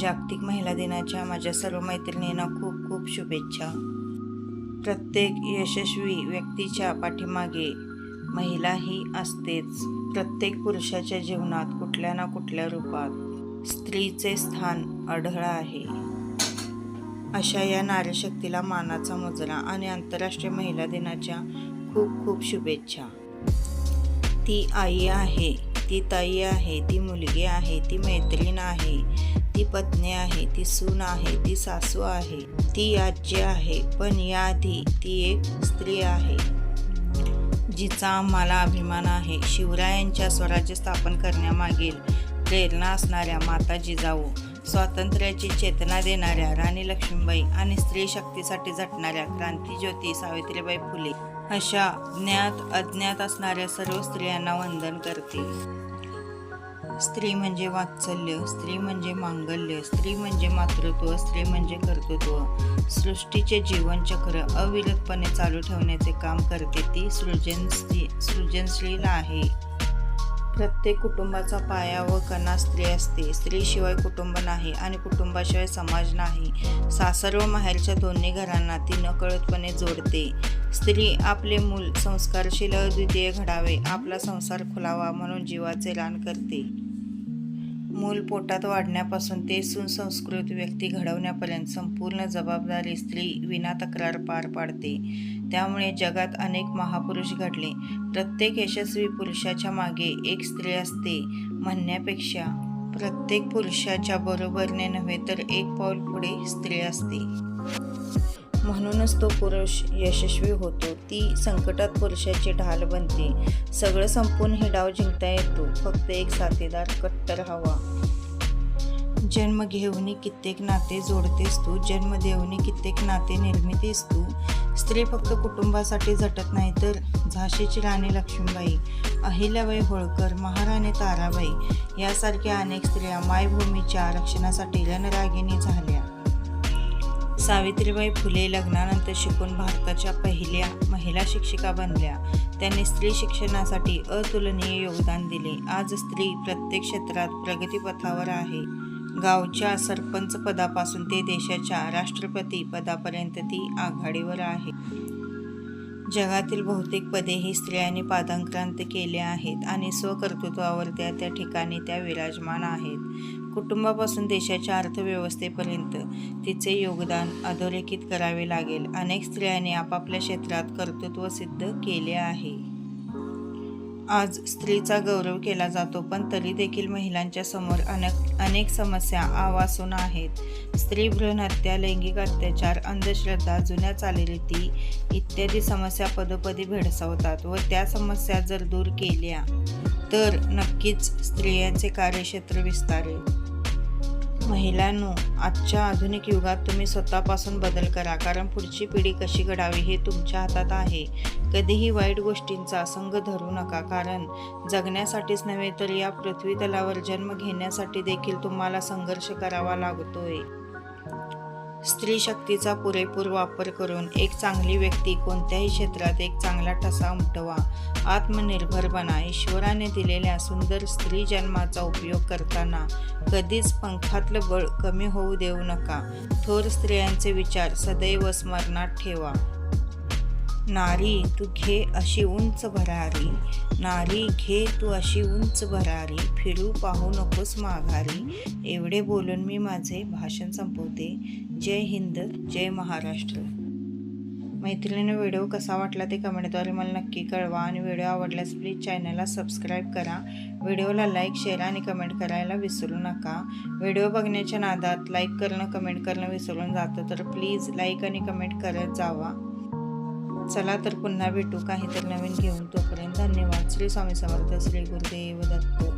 जागतिक महिला दिनाच्या माझ्या सर्व मैत्रिणींना खूप खूप शुभेच्छा. प्रत्येक यशस्वी व्यक्तीच्या पाठीमागे महिला ही असतेच. प्रत्येक पुरुषाच्या जीवनात कुठल्या ना कुठल्या रूपात स्त्रीचे स्थान आढळ आहे. अशा या नारीशक्तीला मानाचा मुजरा आणि आंतरराष्ट्रीय महिला दिनाच्या खूप खूप शुभेच्छा. ती आई आहे ती ताई आहे ती मुलगी आहे ती मैत्रीण आहे ती पत्नी आहे ती सून आहे ती सासू आहे ती आजी आहे पण याआधी ती एक स्त्री आहे जिचा आम्हाला अभिमान आहे. शिवरायांच्या स्वराज्य स्थापन करण्यामागील प्रेरणा असणाऱ्या माता जिजाऊ स्वातंत्र्याची चेतना देणाऱ्या राणी लक्ष्मीबाई आणि स्त्री शक्तीसाठी झटणाऱ्या क्रांतीज्योती सावित्रीबाई फुले अशा ज्ञात अज्ञात असणाऱ्या सर्व स्त्रियांना वंदन करते. स्त्री म्हणजे वात्सल्य स्त्री म्हणजे मांगल्य स्त्री म्हणजे मातृत्व स्त्री म्हणजे कर्तृत्व. सृष्टीचे जीवनचक्र अविरतपणे चालू ठेवण्याचे काम करते ती सृजन सृजनशील आहे. प्रत्येक कुटुंबाचा पाया व कणा स्त्री असते. स्त्रीशिवाय कुटुंब नाही आणि कुटुंबाशिवाय समाज नाही. सासर व माहेरच्या दोन्ही घरांना ती नकळतपणे जोडते. स्त्री आपले मूल संस्कारशील अद्वितीय घडावे आपला संसार खुलावा म्हणून जीवाचे रान करते. मूल पोटात वाढण्यापासून ते सुसंस्कृत व्यक्ती घडवण्यापर्यंत संपूर्ण जबाबदारी स्त्री विना तक्रार पार पाडते. त्यामुळे जगात अनेक महापुरुष घडले. प्रत्येक यशस्वी पुरुषाच्या मागे एक स्त्री असते म्हणण्यापेक्षा प्रत्येक पुरुषाच्या बरोबरीने नव्हे तर एक पाऊल पुढे स्त्री असते. म्हणूनच तो पुरुष यशस्वी होतो. ती संकटात पुरुषाची ढाल बनते. सगळं संपून ही डाव जिंकता येतो. फक्त एक साथीदार कट्टर हवा. जन्म घेऊनी कित्येक नाते जोडतेस तू. जन्म देऊनी कित्येक नाते निर्मितीस तू. स्त्री फक्त कुटुंबासाठी झटत नाही तर झाशीची राणी लक्ष्मीबाई अहिल्याबाई होळकर महाराणी ताराबाई यासारख्या अनेक स्त्रिया मायभूमीच्या रक्षणासाठी रणरागिणी झाल्या. सावित्रीबाई फुले लग्नानंतर शिकून भारताच्या पहिल्या महिला शिक्षिका बनल्या. त्यांनी स्त्री शिक्षणासाठी अतुलनीय योगदान दिले. आज स्त्री प्रत्येक क्षेत्रात प्रगतीपथावर आहे. गावच्या सरपंच पदापासून ते देशाच्या राष्ट्रपती पदापर्यंत ती आघाडीवर आहे. जगातील बहुतेक पदे ही स्त्रियांनी पादांक्रांत केले आहेत आणि स्वकर्तृत्वावर त्या त्या ठिकाणी त्या विराजमान आहेत. कुटुंबापासून देशाच्या अर्थव्यवस्थेपर्यंत तिचे योगदान अधोरेखित करावे लागेल. अनेक स्त्रियांनी आपापल्या क्षेत्रात कर्तृत्व सिद्ध केले आहे. आज स्त्रीचा गौरव केला जातो पण तरी देखील महिलांच्या समोर अनेक अनेक समस्या आवासून आहेत. स्त्री भ्रूण हत्या लैंगिक अत्याचार अंधश्रद्धा जुन्या चालीरीती इत्यादी समस्या पदोपदी भेडसावतात व त्या समस्या जर दूर केल्या तर नक्कीच स्त्रियांचे कार्यक्षेत्र विस्तारेल. महिलांनो आजच्या आधुनिक युगात तुम्ही स्वतःपासून बदल करा कारण पुढची पिढी कशी घडावी हे तुमच्या हातात आहे. कधीही वाईट गोष्टींचा संघ धरू नका कारण जगण्यासाठीच नव्हे तर या पृथ्वी तलावर जन्म घेण्यासाठी देखील तुम्हाला संघर्ष करावा लागतोय. स्त्री शक्तीचा पुरेपूर वापर करून एक चांगली व्यक्ती कोणत्याही क्षेत्रात एक चांगला ठसा उमटवा. आत्मनिर्भर बना. ईश्वराने दिलेल्या सुंदर स्त्री जन्माचा उपयोग करताना कधीच पंखातलं बळ कमी होऊ देऊ नका. थोर स्त्रियांचे विचार सदैव स्मरणात ठेवा. नारी तू घे अशी उंच भरारी. नारी घे तू अशी उंच भरारी. फिरू पाहू नकोस माघारी. एवढे बोलून मी माझे भाषण संपवते. जय हिंद जय महाराष्ट्र. मैत्रिणीनं व्हिडिओ कसा वाटला ते कमेंटद्वारे मला नक्की कळवा. आणि व्हिडिओ आवडल्यास प्लीज चॅनलला सबस्क्राईब करा. व्हिडिओला लाईक शेअर आणि कमेंट करायला विसरू नका. व्हिडिओ बघण्याच्या नादात लाईक करणं कमेंट करणं विसरून जातं. तर प्लीज लाईक आणि कमेंट करत जावा. चला तर पुन्हा भेटू काहीतरी नवीन घेऊन. तोपर्यंत धन्यवाद. श्री स्वामी समर्थ श्री गुरुदेव दत्त.